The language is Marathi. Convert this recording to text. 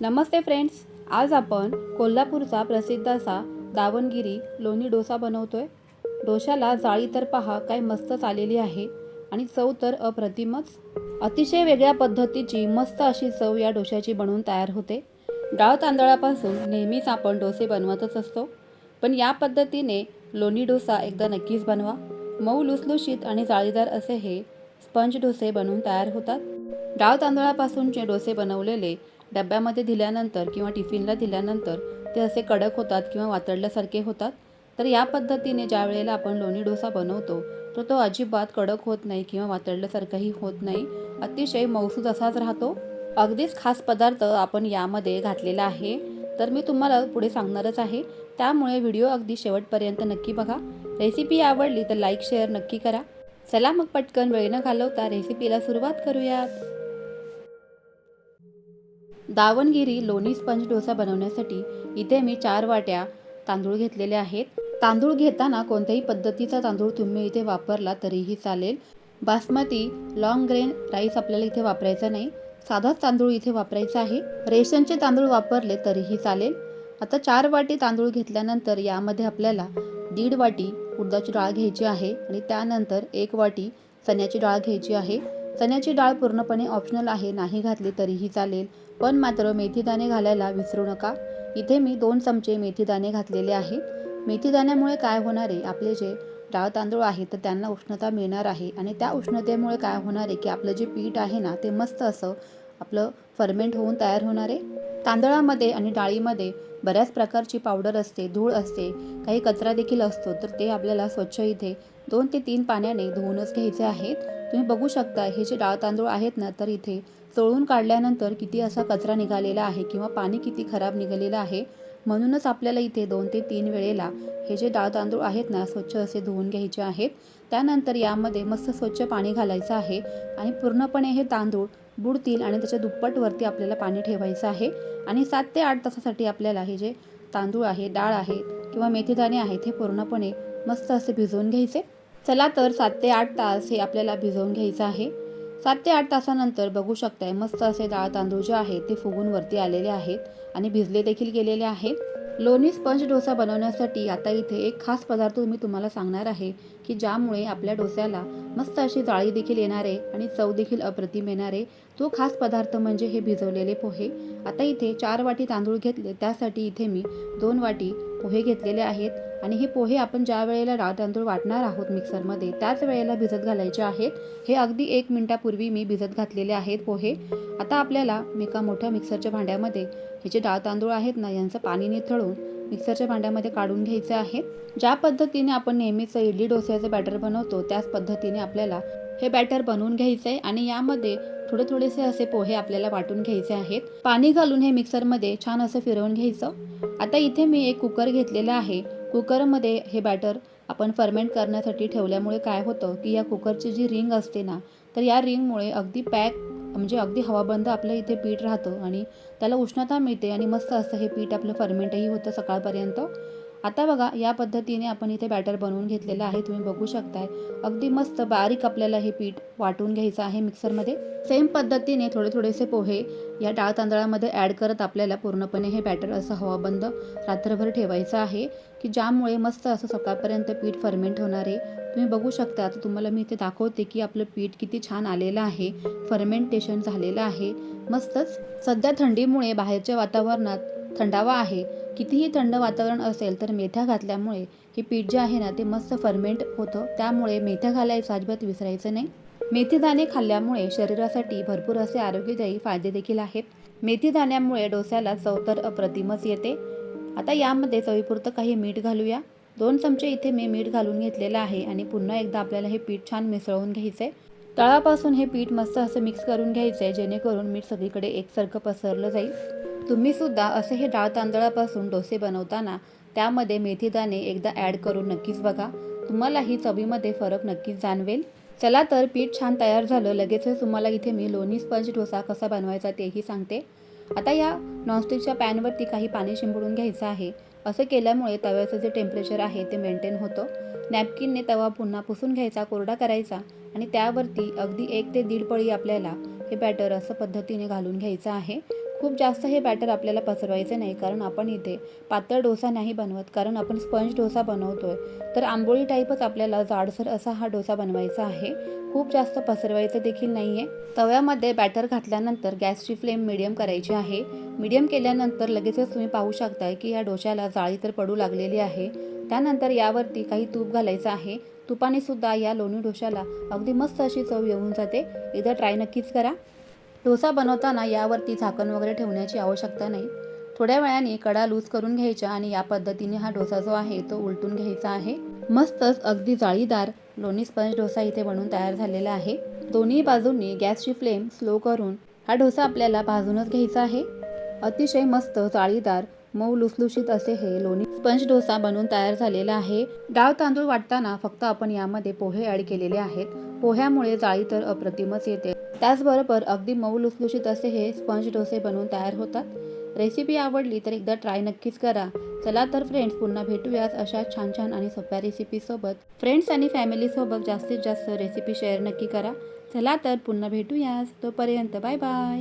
नमस्ते फ्रेंड्स आज आपण कोल्हापूरचा प्रसिद्ध असा दावणगिरी लोणी डोसा बनवतोय. डोशाला जाळी तर पहा काय मस्तच आलेली आहे आणि चव तर अप्रतिमच. अतिशय वेगळ्या पद्धतीची मस्त अशी चव या डोशाची बनवून तयार होते. डाळ तांदळापासून नेहमीच आपण डोसे बनवतच असतो. पण या पद्धतीने लोणी डोसा एकदा नक्कीच बनवा. मऊ लुसलुशीत आणि जाळीदार असे हे स्पंज डोसे बनवून तयार होतात. डाळ तांदळापासूनचे डोसे बनवलेले डब्यामध्ये दिल्यानंतर किंवा टिफिनला दिल्यानंतर ते असे कडक होतात किंवा वातडल्यासारखे होतात. तर या पद्धतीने ज्या वेळेला आपण लोणी डोसा बनवतो तर तो अजिबात कडक होत नाही किंवा वातडल्यासारखाही होत नाही. अतिशय मौसूद असाच राहतो. अगदीच खास पदार्थ आपण यामध्ये घातलेला आहे. तर मी तुम्हाला पुढे सांगणारच आहे. त्यामुळे व्हिडिओ अगदी शेवटपर्यंत नक्की बघा. रेसिपी आवडली तर लाईक शेअर नक्की करा. चला मग पटकन वेळ न घालवता रेसिपीला सुरुवात करूयात. दावणगिरी लोणी स्पंज डोसा बनवण्यासाठी इथे मी चार वाट्या तांदूळ घेतलेले आहेत. तांदूळ घेताना कोणत्याही पद्धतीचा तांदूळ तुम्ही इथे वापरला तरीही चालेल. बासमती लॉंग ग्रेन राईस आपल्याला इथे वापरायचा नाही. साधाच तांदूळ इथे वापरायचा आहे. रेशनचे तांदूळ वापरले तरीही चालेल. आता चार वाटी तांदूळ घेतल्यानंतर यामध्ये आपल्याला दीड वाटी उडदाची डाळ घ्यायची आहे आणि त्यानंतर एक वाटी चण्याची डाळ घ्यायची आहे. चण्याची डाळ पूर्णपणे ऑप्शनल आहे नाही घातली तरीही चालेल. पण मात्र मेथीदाणे घालायला विसरू नका. इथे मी दोन चमचे मेथीदाणे घातलेले आहेत. मेथीदाण्यामुळे काय होणार? आहे आपले जे डाळ तांदूळ आहे तर त्यांना उष्णता मिळणार आहे. आणि त्या उष्णतेमुळे काय होणार आहे की आपलं जे पीठ आहे ना ते मस्त असं आपलं फर्मेंट होऊन तयार होणार आहे. तांदळामध्ये आणि डाळीमध्ये बऱ्याच प्रकारची पावडर असते धूळ असते काही कचरा देखील असतो तर ते आपल्याला स्वच्छ इथे दोन ते तीन पाण्याने धुवूनच घ्यायचे आहेत. तुम्ही बघू शकता हे जे डाळ तांदूळ आहेत ना तर इथे चोळून काढल्यानंतर किती असा कचरा निघालेला आहे किंवा पाणी किती खराब निघालेलं आहे म्हणूनच आपल्याला इथे दोन ते तीन वेळेला हे जे डाळ तांदूळ आहेत ना स्वच्छ असे धुवून घ्यायचे आहेत. त्यानंतर यामध्ये मस्त स्वच्छ पाणी घालायचं आहे आणि पूर्णपणे हे तांदूळ बुडतील आणि त्याच्या दुप्पटवरती आपल्याला पाणी ठेवायचं आहे. आणि सात ते आठ तासासाठी आपल्याला हे जे तांदूळ आहे डाळ आहे किंवा मेथीदाणे आहेत हे पूर्णपणे मस्त असे भिजवून घ्यायचे. चला तर सात ते आठ तास हे आपल्याला भिजवून घ्यायचं आहे. सात ते आठ तासानंतर बघू शकताय मस्त असे डाळ तांदूळ जे आहेत ते फुगून वरती आलेले आहेत आणि भिजले देखील गेलेले आहेत. लोणी स्पंज डोसा बनवण्यासाठी आता इथे एक खास पदार्थ मी तुम्हाला सांगणार आहे की ज्यामुळे आपल्या डोस्याला मस्त अशी जाळी देखील येणारे आणि चव देखील अप्रतिम येणार. आहे तो खास पदार्थ म्हणजे हे भिजवलेले पोहे. आता इथे चार वाटी तांदूळ घेतले त्यासाठी इथे मी दोन वाटी पोहे घेतलेले आहेत आणि हे पोहे आपण ज्या वेळेला डाळ तांदूळ वाटणार आहोत मिक्सरमध्ये त्याच वेळेला भिजत घालायचे आहेत. हे अगदी एक मिनिटापूर्वी मी भिजत घातलेले आहेत पोहे. आता आपल्याला एका मोठ्या मिक्सरच्या भांड्यामध्ये हे जे डाळ तांदूळ आहेत ना यांचं पाणी निथळून मिक्सरच्या भांड्यामध्ये काढून घ्यायचे आहे. ज्या पद्धतीने आपण नेहमीच इडली डोस्याचं बॅटर बनवतो त्याच पद्धतीने आपल्याला हे बॅटर बनवून घ्यायचं आहे आणि यामध्ये थोडे थोडेसे असे पोहे आपल्याला वाटून घ्यायचे आहेत. पाणी घालून हे मिक्सरमध्ये छान असं फिरवून घ्यायचं. आता इथे मी एक कुकर घेतलेला आहे. कुकरमध्ये हे बॅटर आपण फर्मेंट करण्यासाठी ठेवल्यामुळे काय होतं की या कुकरची जी रिंग असते ना तर या रिंगमुळे अगदी पॅक म्हणजे अगदी हवाबंद आपलं इथे पीठ राहतं आणि त्याला उष्णता मिळते आणि मस्त असं हे पीठ आपलं फर्मेंटही होतं सकाळपर्यंत. आता बघा या पद्धतीने आपण इथे बॅटर बनवून घेतलेलं आहे. तुम्ही बघू शकताय. अगदी मस्त बारीक आपल्याला हे पीठ वाटून घ्यायचं आहे मिक्सरमध्ये. सेम पद्धतीने थोडे थोडेसे पोहे या डाळ तांदळामध्ये ॲड करत आपल्याला पूर्णपणे हे बॅटर असं हवाबंद रात्रभर ठेवायचं आहे की ज्यामुळे मस्त असं सकाळपर्यंत पीठ फर्मेंट होणार आहे. तुम्ही बघू शकता आता तुम्हाला मी इथे दाखवते की आपलं पीठ किती छान आलेलं आहे फर्मेंटेशन झालेलं आहे. मस्तच. सध्या थंडीमुळे बाहेरच्या वातावरणात थंडावा आहे. कितीही थंड वातावरण असेल तर मेथ्या घातल्यामुळे हे पीठ जे आहे ना ते मस्त फर्मेंट होतं. त्यामुळे मेथ्या घालायचं अजिबात विसरायचं नाही. मेथी दाणे खाल्ल्यामुळे शरीरासाठी भरपूर असे आरोग्यदायी फायदे देखील आहेत. मेथी दाण्यामुळे डोस्याला चव तर अप्रतिमच येते. आता यामध्ये चवीपुरतं काही मीठ घालूया. दोन चमचे इथे मी मीठ घालून घेतलेलं आहे आणि पुन्हा एकदा आपल्याला हे पीठ छान मिसळवून घ्यायचं आहे तळापासून हे पीठ मस्त असं मिक्स करून घ्यायचं आहे जेणेकरून मीठ सगळीकडे एकसारखं पसरलं जाईल. तुम्ही सुद्धा असे हे डाळ तांदळापासून डोसे बनवताना त्यामध्ये मेथीदाणे एकदा ॲड करून नक्कीच बघा. तुम्हालाही चवीमध्ये फरक नक्कीच जाणवेल. चला तर पीठ छान तयार झालं लगेचच तुम्हाला इथे मी लोणी स्पंज डोसा कसा बनवायचा तेही सांगते. आता या नॉनस्टिकच्या पॅनवरती काही पाणी शिंपडून घ्यायचं आहे. असं केल्यामुळे तव्याचं जे टेम्परेचर आहे ते मेंटेन होतं. नॅपकिनने तवा पुन्हा पुसून घ्यायचा कोरडा करायचा आणि त्यावरती अगदी एक ते दीड पळी आपल्याला हे बॅटर असं पद्धतीने घालून घ्यायचं आहे. खूप जास्त हे बॅटर आपल्याला पसरवायचं नाही कारण आपण इथे पातळ डोसा नाही बनवत कारण आपण स्पंज डोसा बनवतोय. तर आंबोळी टाईपच आपल्याला जाडसर असा हा डोसा बनवायचा आहे. खूप जास्त पसरवायचं देखील नाही आहे तव्यामध्ये बॅटर घातल्यानंतर गॅसची फ्लेम मिडियम करायची आहे. मिडियम केल्यानंतर लगेचच तुम्ही पाहू शकताय की या डोशाला जाळी तर पडू लागलेली आहे. त्यानंतर यावरती काही तूप घालायचं आहे. तुपाने सुद्धा या लोणी डोशाला अगदी मस्त अशी चव येऊन जाते. एकदा ट्राय नक्कीच करा. डोसा बनवताना यावरती झाकण वगैरे ठेवण्याची आवश्यकता नाही. थोड्या वेळाने कडा लूज करून घ्यायच्या आणि या पद्धतीने हा डोसा जो आहे तो उलटून घ्यायचा आहे. मस्तच अगदी जाळीदार लोणी स्पंज डोसा इथे बनवून तयार झालेला आहे. दोन्ही बाजूंनी गॅसची फ्लेम स्लो करून हा डोसा आपल्याला भाजूनच घ्यायचा आहे. अतिशय मस्त जाळीदार मऊ लुसलुशीत असे हे लोणी स्पंज डोसा बनवून तयार झालेला आहे. डाळ तांदूळ वाटताना फक्त आपण यामध्ये पोहे ॲड केलेले आहेत. पोह्यामुळे जाळी तर अप्रतिमच येते. त्याचबरोबर अगदी मऊ लुसलुशीत असे हे स्पंज डोसे बनवून तयार होतात. रेसिपी आवडली तर एकदा ट्राय नक्कीच करा. चला तर फ्रेंड्स पुन्हा भेटूयाच अशा छान छान आणि सोप्या रेसिपीसोबत फ्रेंड्स आणि फॅमिलीसोबत जास्तीत जास्त रेसिपी शेअर नक्की करा. चला तर पुन्हा भेटूयाच तोपर्यंत बाय बाय.